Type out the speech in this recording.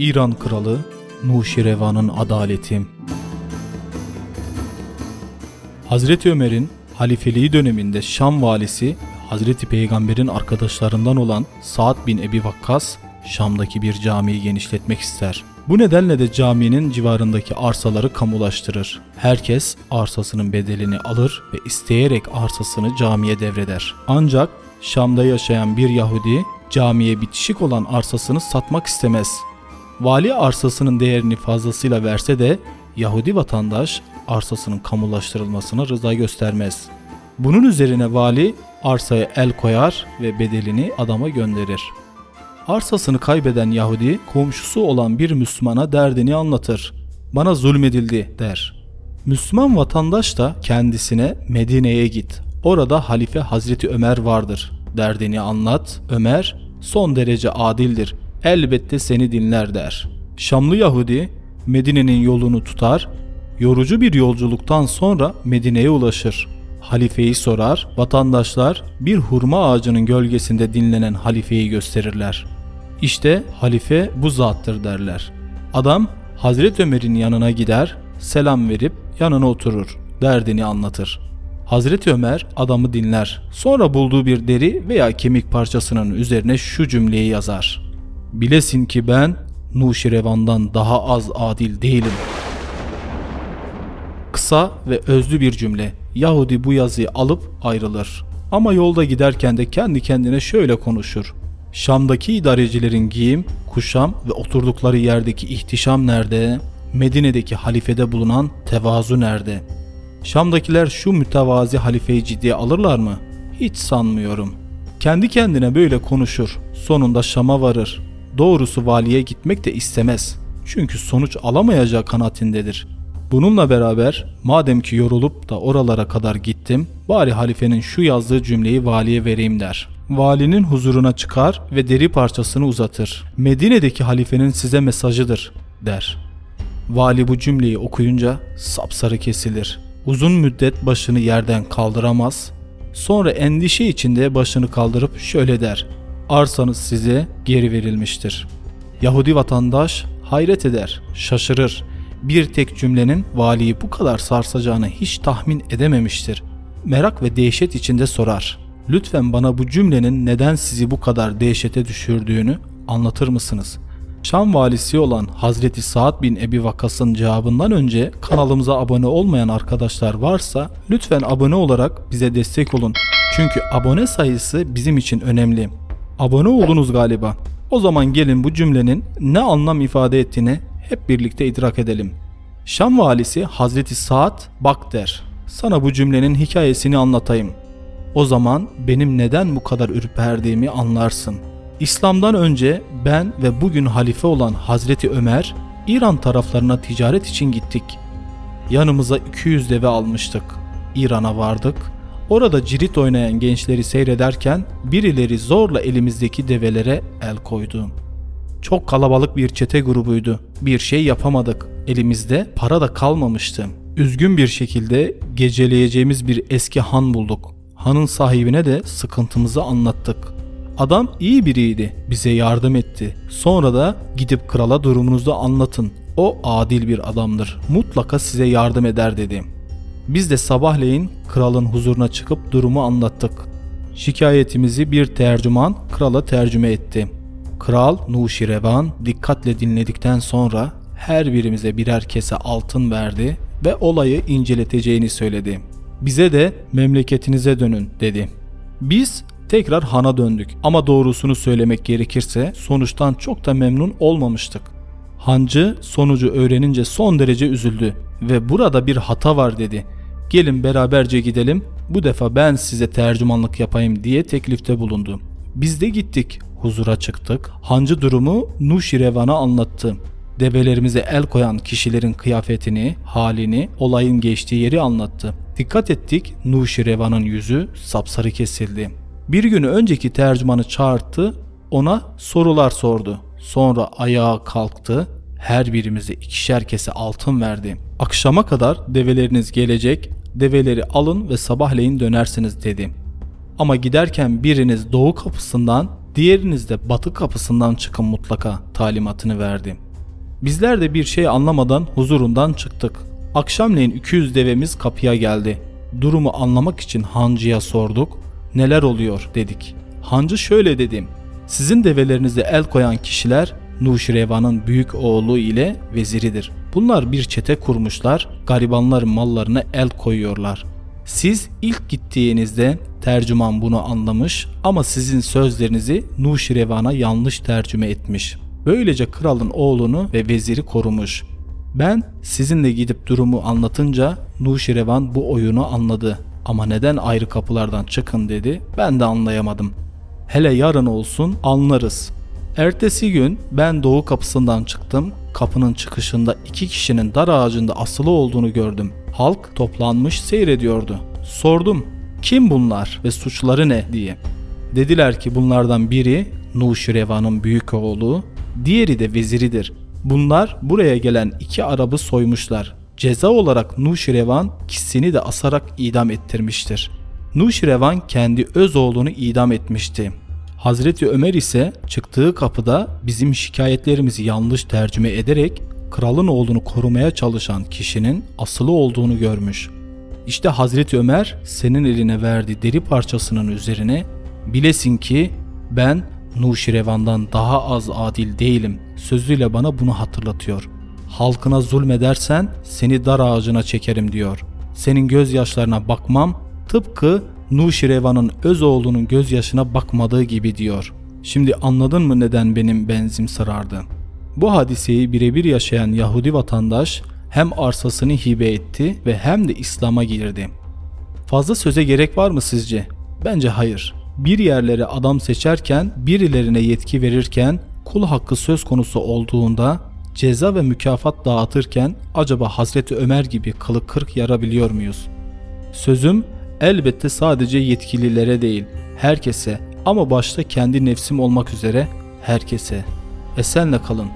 İran kralı Nuşirevan'ın adaleti. Hazreti Ömer'in halifeliği döneminde Şam valisi Hazreti Peygamber'in arkadaşlarından olan Sa'd bin Ebi Vakkas Şam'daki bir camiyi genişletmek ister. Bu nedenle de caminin civarındaki arsaları kamulaştırır. Herkes arsasının bedelini alır ve isteyerek arsasını camiye devreder. Ancak Şam'da yaşayan bir Yahudi camiye bitişik olan arsasını satmak istemez. Vali arsasının değerini fazlasıyla verse de Yahudi vatandaş arsasının kamulaştırılmasına rıza göstermez. Bunun üzerine vali arsaya el koyar ve bedelini adama gönderir. Arsasını kaybeden Yahudi komşusu olan bir Müslümana derdini anlatır. Bana zulmedildi der. Müslüman vatandaş da kendisine Medine'ye git. Orada halife Hazreti Ömer vardır. Derdini anlat. Ömer son derece adildir. Elbette seni dinler der. Şamlı Yahudi Medine'nin yolunu tutar. Yorucu bir yolculuktan sonra Medine'ye ulaşır. Halifeyi sorar, vatandaşlar bir hurma ağacının gölgesinde dinlenen halifeyi gösterirler. İşte halife bu zattır derler. Adam Hazreti Ömer'in yanına gider, selam verip yanına oturur, derdini anlatır. Hazreti Ömer adamı dinler. Sonra bulduğu bir deri veya kemik parçasının üzerine şu cümleyi yazar. Bilesin ki ben Nuşirevan'dan daha az adil değilim. Kısa ve özlü bir cümle. Yahudi bu yazıyı alıp ayrılır. Ama yolda giderken de kendi kendine şöyle konuşur. Şam'daki idarecilerin giyim, kuşam ve oturdukları yerdeki ihtişam nerede? Medine'deki halifede bulunan tevazu nerede? Şam'dakiler şu mütevazi halifeyi ciddiye alırlar mı? Hiç sanmıyorum. Kendi kendine böyle konuşur. Sonunda Şam'a varır. Doğrusu valiye gitmek de istemez. Çünkü sonuç alamayacağı kanaatindedir. Bununla beraber madem ki yorulup da oralara kadar gittim, bari halifenin şu yazdığı cümleyi valiye vereyim der. Valinin huzuruna çıkar ve deri parçasını uzatır. Medine'deki halifenin size mesajıdır der. Vali bu cümleyi okuyunca sapsarı kesilir. Uzun müddet başını yerden kaldıramaz. Sonra endişe içinde başını kaldırıp şöyle der. Arsanız size geri verilmiştir. Yahudi vatandaş hayret eder, şaşırır. Bir tek cümlenin valiyi bu kadar sarsacağını hiç tahmin edememiştir. Merak ve dehşet içinde sorar. Lütfen bana bu cümlenin neden sizi bu kadar dehşete düşürdüğünü anlatır mısınız? Şam valisi olan Hazreti Sa'd bin Ebi Vakas'ın cevabından önce kanalımıza abone olmayan arkadaşlar varsa lütfen abone olarak bize destek olun. Çünkü abone sayısı bizim için önemli. Abone oldunuz galiba. O zaman gelin bu cümlenin ne anlam ifade ettiğini hep birlikte idrak edelim. Şam valisi Hazreti Sa'd bak der. Sana bu cümlenin hikayesini anlatayım. O zaman benim neden bu kadar ürperdiğimi anlarsın. İslam'dan önce ben ve bugün halife olan Hazreti Ömer İran taraflarına ticaret için gittik. Yanımıza 200 deve almıştık. İran'a vardık. Orada cirit oynayan gençleri seyrederken birileri zorla elimizdeki develere el koydu. Çok kalabalık bir çete grubuydu. Bir şey yapamadık. Elimizde para da kalmamıştı. Üzgün bir şekilde geceleyeceğimiz bir eski han bulduk. Hanın sahibine de sıkıntımızı anlattık. Adam iyi biriydi. Bize yardım etti. Sonra da gidip krala durumunuzu anlatın. O adil bir adamdır. Mutlaka size yardım eder dedi. Biz de sabahleyin kralın huzuruna çıkıp durumu anlattık. Şikayetimizi bir tercüman krala tercüme etti. Kral Nuşirevan dikkatle dinledikten sonra her birimize birer kese altın verdi ve olayı inceleteceğini söyledi. Bize de memleketinize dönün dedi. Biz tekrar hana döndük ama doğrusunu söylemek gerekirse sonuçtan çok da memnun olmamıştık. Hancı sonucu öğrenince son derece üzüldü ve burada bir hata var dedi. Gelin beraberce gidelim bu defa ben size tercümanlık yapayım diye teklifte bulundu. Biz de gittik huzura çıktık. Hancı durumu Nuşirevan'a anlattı. Develerimize el koyan kişilerin kıyafetini, halini, olayın geçtiği yeri anlattı. Dikkat ettik Nuşirevan'ın yüzü sapsarı kesildi. Bir gün önceki tercümanı çağırttı, ona sorular sordu. Sonra ayağa kalktı, her birimize ikişer kese altın verdi. Akşama kadar develeriniz gelecek, develeri alın ve sabahleyin dönersiniz dedi. Ama giderken biriniz doğu kapısından, diğeriniz de batı kapısından çıkın mutlaka talimatını verdi. Bizler de bir şey anlamadan huzurundan çıktık. Akşamleyin 200 devemiz kapıya geldi. Durumu anlamak için hancıya sorduk. Neler oluyor dedik. Hancı şöyle dedim. Sizin develerinize el koyan kişiler Nuşirevan'ın büyük oğlu ile veziridir. Bunlar bir çete kurmuşlar, garibanların mallarına el koyuyorlar. Siz ilk gittiğinizde tercüman bunu anlamış ama sizin sözlerinizi Nuşirevan'a yanlış tercüme etmiş. Böylece kralın oğlunu ve veziri korumuş. Ben sizinle gidip durumu anlatınca Nuşirevan bu oyunu anladı. Ama neden ayrı kapılardan çıkın dedi ben de anlayamadım. Hele yarın olsun anlarız. Ertesi gün ben doğu kapısından çıktım. Kapının çıkışında iki kişinin dar ağacında asılı olduğunu gördüm. Halk toplanmış seyrediyordu. Sordum kim bunlar ve suçları ne diye. Dediler ki bunlardan biri Nuşirevan'ın büyük oğlu, diğeri de veziridir. Bunlar buraya gelen iki Arabı soymuşlar. Ceza olarak Nuşirevan kişisini de asarak idam ettirmiştir. Nuşirevan kendi öz oğlunu idam etmişti. Hazreti Ömer ise çıktığı kapıda bizim şikayetlerimizi yanlış tercüme ederek kralın oğlunu korumaya çalışan kişinin asılı olduğunu görmüş. İşte Hazreti Ömer senin eline verdiği deri parçasının üzerine bilesin ki ben Nuşirevan'dan daha az adil değilim sözüyle bana bunu hatırlatıyor. Halkına zulmedersen seni dar ağacına çekerim diyor. Senin gözyaşlarına bakmam tıpkı Nuşirevan'ın öz oğlunun gözyaşına bakmadığı gibi diyor. Şimdi anladın mı neden benim benzim sarardı? Bu hadiseyi birebir yaşayan Yahudi vatandaş hem arsasını hibe etti ve hem de İslam'a girdi. Fazla söze gerek var mı sizce? Bence hayır. Bir yerlere adam seçerken, birilerine yetki verirken, kul hakkı söz konusu olduğunda, ceza ve mükafat dağıtırken acaba Hazreti Ömer gibi kılı kırk yarabiliyor muyuz? Sözüm elbette sadece yetkililere değil, herkese ama başta kendi nefsim olmak üzere herkese. Esenle kalın.